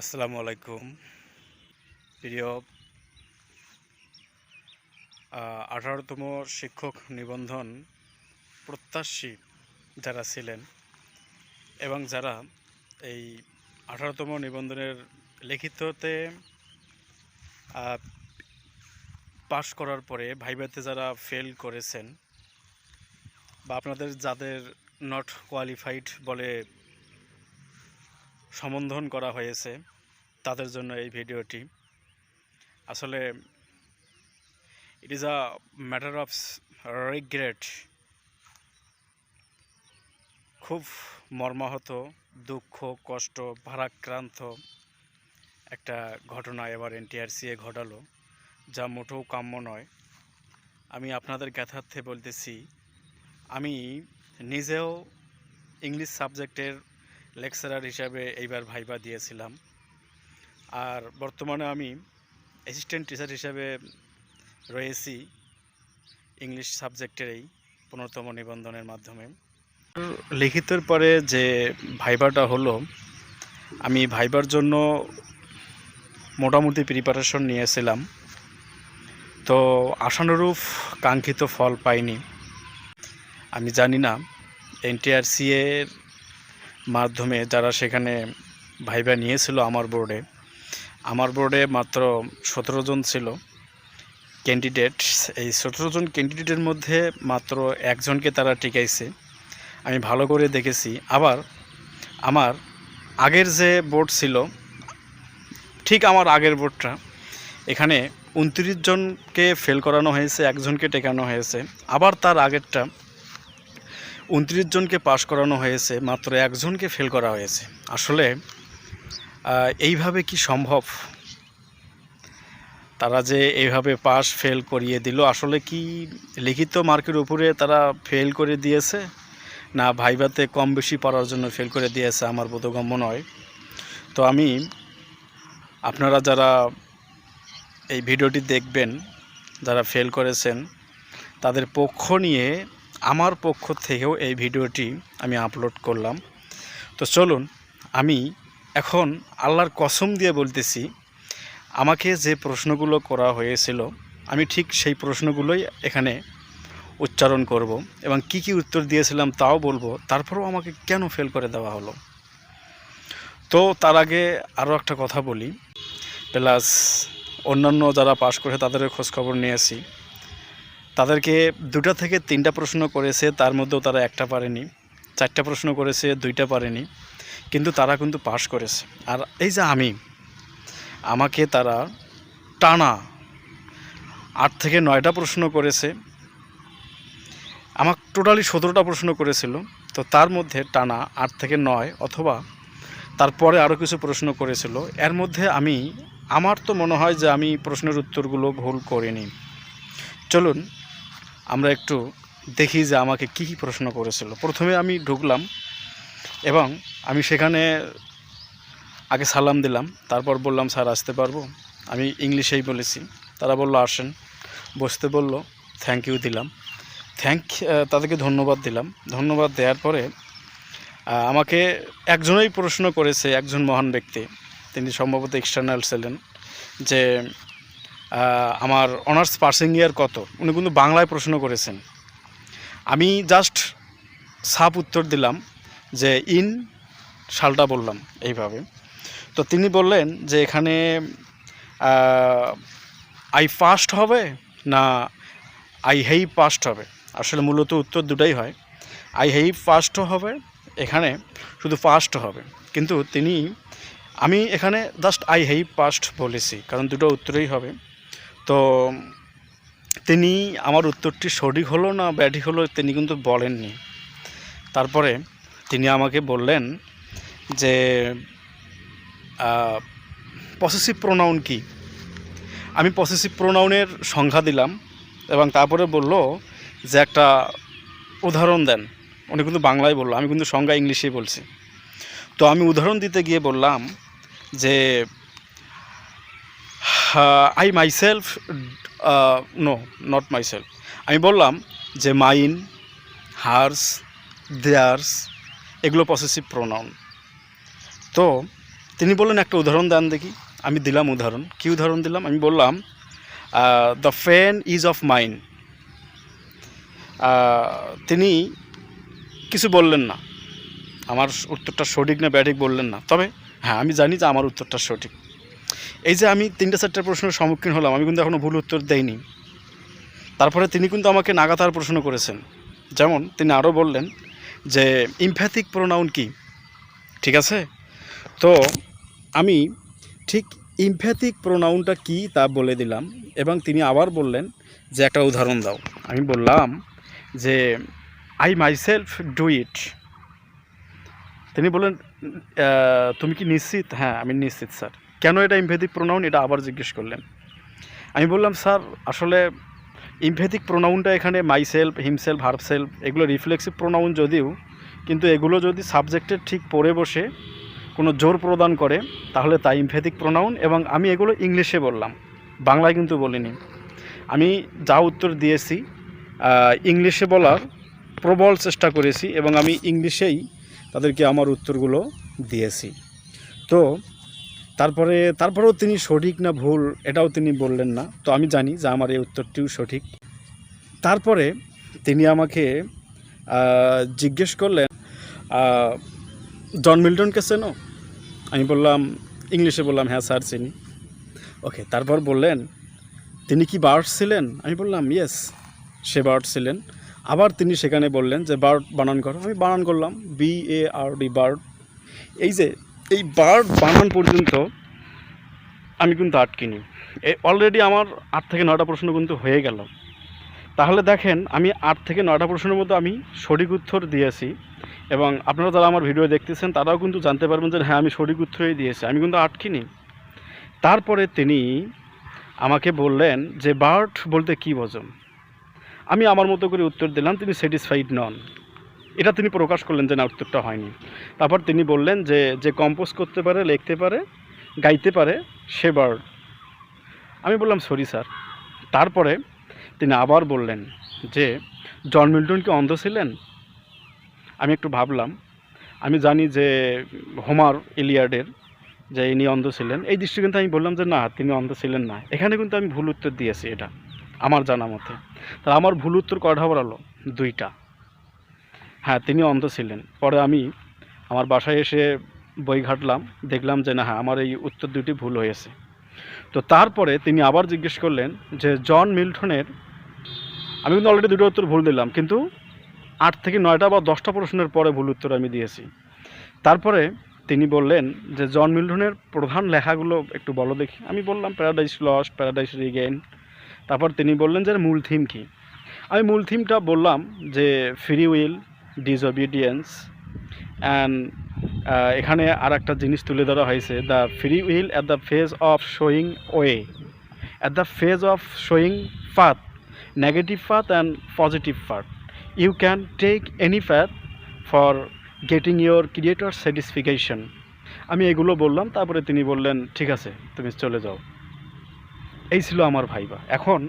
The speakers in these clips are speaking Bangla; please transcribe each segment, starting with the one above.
আসসালামু আলাইকুম। প্রিয় আঠারোতম শিক্ষক নিবন্ধন প্রত্যাশী যারা ছিলেন এবং যারা এই আঠারোতম নিবন্ধনের লিখিততে পাশ করার পরে ভাইভাতে যারা ফেল করেছেন বা আপনাদের যাদের নট কোয়ালিফাইড বলে সম্বোধন করা হয়েছে তাদের জন্য এই ভিডিওটি। আসলে it is a matter of regret খুব মর্মাহত, দুঃখ, কষ্ট, ভারাক্রান্ত একটা ঘটনা এবার এনটিআরসিএ ঘটালো, যা মোটেও কাম্য নয়। আমি আপনাদের জ্ঞাতার্থে বলতেছি, আমি নিজেও ইংলিশ সাবজেক্টের লেকচারার হিসাবে এইবার ভাইবা দিয়েছিলাম। আর বর্তমানে আমি অ্যাসিস্ট্যান্ট টিচার হিসাবে রয়েছি ইংলিশ সাবজেক্টের এই পনেরোতম নিবন্ধনের মাধ্যমে। লিখিতর পরে যে ভাইবাটা হলো, আমি ভাইবার জন্য মোটামুটি প্রিপারেশন নিয়েছিলাম। তো আশানুরূপ কাঙ্ক্ষিত ফল পাইনি। আমি জানি না, এনটিআরসি এর মাধ্যমে যারা সেখানে ভাইবা নিয়েছিল আমার বোর্ডে আমার বোর্ডে মাত্র সতেরো জন ছিল ক্যান্ডিডেট এই সতেরো জন ক্যান্ডিডেটের মধ্যে মাত্র একজনকে তারা টিকাইছে। আমি ভালো করে দেখেছি। আবার আমার আগের যে বোর্ড ছিল, ঠিক আমার আগের বোর্ডটা এখানে উনত্রিশ জনকে ফেল করানো হয়েছে, একজনকে টেকানো হয়েছে। আবার তার আগেরটা উনত্রিশ জনকে পাশ করানো হয়েছে, মাত্র একজনকে ফেল করা হয়েছে। আসলে এইভাবে কি সম্ভব? তারা যে এইভাবে পাস ফেল করিয়ে দিল, আসলে কি লিখিত মার্কের উপরে তারা ফেল করে দিয়েছে? না, ভাইভাতে কম বেশি পড়ার জন্য ফেল করে দিয়েছে আমার বোধগম্য নয়। তো আমি, আপনারা যারা এই ভিডিওটি দেখবেন, যারা ফেল করেছেন, তাদের পক্ষ নিয়ে আমার পক্ষ থেকেও এই ভিডিওটি আমি আপলোড করলাম। তো চলুন, আমি এখন আল্লাহর কসম দিয়ে বলতেছি, আমাকে যে প্রশ্নগুলো করা হয়েছিল, আমি ঠিক সেই প্রশ্নগুলোই এখানে উচ্চারণ করব এবং কি কি উত্তর দিয়েছিলাম তাও বলব, তারপরেও আমাকে কেন ফেল করে দেওয়া হলো? তো তার আগে আরও একটা কথা বলি। প্লাস অন্যান্য যারা পাশ করে তাদের খোঁজখবর নিয়েছি। তাদেরকে দুটা থেকে তিনটা প্রশ্ন করেছে, তার মধ্যেও তারা একটা পারেনি। চারটা প্রশ্ন করেছে, দুইটা পারেনি। কিন্তু তারা কিন্তু পাশ করেছে। আর এই যে আমি, আমাকে তারা টানা আট থেকে নয়টা প্রশ্ন করেছে। আমার টোটালি সতেরোটা প্রশ্ন করেছিল। তো তার মধ্যে টানা আট থেকে নয় অথবা তারপরে আরও কিছু প্রশ্ন করেছিল। এর মধ্যে আমি, আমার তো মনে হয় যে আমি প্রশ্নের উত্তরগুলো ভুল করিনি। চলুন আমরা একটু দেখি যে আমাকে কী কী প্রশ্ন করেছিল। প্রথমে আমি ঢুকলাম এবং আমি সেখানে আগে সালাম দিলাম, তারপর বললাম, স্যার, আসতে পারব? আমি ইংলিশেই বলেছি। তারা বলল, আসেন। বসতে বলল থ্যাংক ইউ দিলাম। থ্যাংক তাদেরকে ধন্যবাদ দিলাম। ধন্যবাদ দেওয়ার পরে আমাকে একজনই প্রশ্ন করেছে, একজন মহান ব্যক্তি। তিনি সম্ভবত এক্সটার্নাল ছিলেন, যে আমার অনার্স পাসিং ইয়ার কত? উনি কিন্তু বাংলায় প্রশ্ন করেছেন। আমি জাস্ট সাপ উত্তর দিলাম যে ইন সালটা বললাম এইভাবে। তো তিনি বললেন যে এখানে আই ফাস্ট হবে না আই হেই পাস্ট হবে? আসলে মূলত উত্তর দুটাই হয়। আই হেই ফাস্টও হবে, এখানে শুধু ফাস্ট হবে। কিন্তু তিনি, আমি এখানে জাস্ট আই হেই পাস্ট বলেছি, কারণ দুটো উত্তরেই হবে। তো তিনি আমার উত্তরটি সঠিক হলো না ব্যাঠিক হলো তিনি কিন্তু বলেননি। তারপরে তিনি আমাকে বললেন যে পসেসিভ প্রোনাউন কি? আমি পসেসিভ প্রোনাউনের সংখ্যা দিলাম এবং তারপরে বলল যে একটা উদাহরণ দেন। উনি কিন্তু বাংলায় বলল, আমি কিন্তু সংজ্ঞা ইংলিশেই বলছি। তো আমি উদাহরণ দিতে গিয়ে বললাম যে I myself no not myself আমি বললাম যে মাইন হার্স দেয়ার্স এগুলো পসেসিভ প্রোনাউন তো তিনি বললেন একটা উদাহরণ দেন দেখি। আমি দিলাম উদাহরণ। কী উদাহরণ দিলাম? আমি বললাম the fan is of mine তিনি কিছু বললেন না। আমার উত্তরটা সঠিক না ব্যাঠিক বললেন না। তবে হ্যাঁ আমি জানি যে আমার উত্তরটা সঠিক। এই যে আমি তিনটা চারটা প্রশ্নের সম্মুখীন হলাম, আমি কিন্তু এখনও ভুল উত্তর দেইনি। তারপরে তিনি কিন্তু আমাকে নাগাতার প্রশ্ন করেছেন। যেমন তিনি আরও বললেন যে ইমফ্যাথিক প্রোনাউন কি? ঠিক আছে? তো আমি ঠিক ইমফ্যাথিক প্রোনাউনটা কি তা বলে দিলাম এবং তিনি আবার বললেন যে, একটা উদাহরণ দাও। আমি বললাম যে, আই মাইসেলফ ডু ইট। তিনি বললেন তুমি কি নিশ্চিত? হ্যাঁ আমি নিশ্চিত, স্যার। কেন এটা ইমফ্যাথিক প্রোনাউন এটা আবার জিজ্ঞেস করলেন। আমি বললাম, স্যার, আসলে ইমফ্যাথিক প্রোনাউনটা এখানে মাইসেলফ হিমসেলফ হার্পসেলফ এগুলো রিফ্লেক্সিভ প্রোনাউন যদিও, কিন্তু এগুলো যদি সাবজেক্টের ঠিক পড়ে বসে, কোনো জোর প্রদান করে, তাহলে তা ইমফ্যাথিক প্রোনাউন এবং আমি এগুলো ইংলিশে বললাম, বাংলায় কিন্তু বলিনি। আমি যা উত্তর দিয়েছি ইংলিশে বলার প্রবল চেষ্টা করেছি এবং আমি ইংলিশেই তাদেরকে আমার উত্তরগুলো দিয়েছি। তো তারপরে, তারপরেও তিনি সঠিক না ভুল এটাও তিনি বললেন না। তো আমি জানি যে আমার এই উত্তরটিও সঠিক। তারপরে তিনি আমাকে জিজ্ঞেস করলেন জন মিল্টনকে চেনো? আমি বললাম, ইংলিশে বললাম হ্যাঁ স্যার, চিনি। ওকে, তারপর বললেন, তিনি কি বার্ড ছিলেন? আমি বললাম, ইয়েস, সে বার্ড ছিলেন। আবার তিনি সেখানে বললেন যে বার্ড বানান করো। আমি বানান করলাম B A R D bird এই যে এই বার্ড বানান পর্যন্ত আমি কিন্তু আটকিনি। অলরেডি আমার আট থেকে নয়টা প্রশ্ন কিন্তু হয়ে গেল। তাহলে দেখেন, আমি আট থেকে নয়টা প্রশ্নের মতো আমি সঠিক উত্তর দিয়েছি এবং আপনারা যারা আমার ভিডিও দেখতেছেন, তারাও কিন্তু জানতে পারবেন যে হ্যাঁ আমি সঠিক উত্তরই দিয়েছি। আমি কিন্তু আটকিনি। তারপরে তিনি আমাকে বললেন যে বার্ড বলতে কী বোঝেন আমি আমার মতো করে উত্তর দিলাম, তিনি স্যাটিসফাইড নন। এটা তিনি প্রকাশ করলেন যে না, উত্তরটা হয়নি। তারপর তিনি বললেন যে যে কম্পোজ করতে পারে, লিখতে পারে, গাইতে পারে, সে বার্ড আমি বললাম সরি স্যার তারপরে তিনি আবার বললেন যে জন মিল্টন কি অন্ধ ছিলেন? আমি একটু ভাবলাম। আমি জানি যে হোমার ইলিয়ার্ডের যে ইনি অন্ধ ছিলেন, এই দৃষ্টিকোণ আমি বললাম যে, না, তিনি অন্ধ ছিলেন না। এখানে কিন্তু আমি ভুল উত্তর দিয়েছি এটা, আমার জানা মতে। তা আমার ভুল উত্তর কয়টা বলালো? দুইটা। হ্যাঁ তিনি অন্ধ ছিলেন। পরে আমি আমার বাসায় এসে বই ঘাটলাম, দেখলাম যে না হ্যাঁ আমার এই উত্তর দুটি ভুল হয়েছে। তো তারপরে তিনি আবার জিজ্ঞেস করলেন যে, জন মিল্টনের আমি কিন্তু অলরেডি দুটো উত্তর ভুল দিলাম, কিন্তু আট থেকে নয়টা বা দশটা প্রশ্নের পরে ভুল উত্তর আমি দিয়েছি। তারপরে তিনি বললেন যে, জন মিল্টনের প্রধান লেখাগুলো একটু বলো দেখি। আমি বললাম প্যারাডাইস লস প্যারাডাইস রিগেন তারপর তিনি বললেন যে, মূল থিম কি? আমি মূল থিমটা বললাম যে ফ্রি উইল ডিসঅবিডিয়েন্স অ্যান্ড এখানে আর একটা জিনিস তুলে ধরা হয়েছে the free will at the phase of showing way at the phase of showing path negative path and positive path you can take any path for getting your creator satisfaction আমি এগুলো বললাম, তারপরে তিনি বললেন, ঠিক আছে, তুমি চলে যাও। এই ছিল আমার ভাইবা। এখন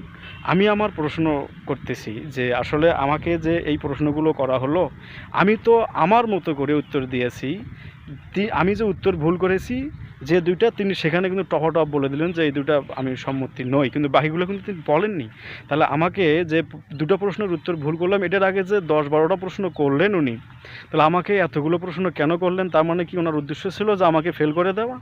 আমি আমার প্রশ্ন করতেছি যে আসলে আমাকে যে এই প্রশ্নগুলো করা হলো, আমি তো আমার মতো করে উত্তর দিয়েছি। আমি যে উত্তর ভুল করেছি, যে দুইটা তিনি সেখানে কিন্তু টপ টপ বলে দিলেন যে এই দুটা আমি সম্মতি নই। কিন্তু বাকিগুলো কিন্তু তিনি বলেননি। তাহলে আমাকে যে দুটো প্রশ্নের উত্তর ভুল করলাম, এটার আগে যে দশ বারোটা প্রশ্ন করলেন উনি, তাহলে আমাকে এতগুলো প্রশ্ন কেন করলেন? তার মানে কি ওনার উদ্দেশ্য ছিল যে আমাকে ফেল করে দেওয়া?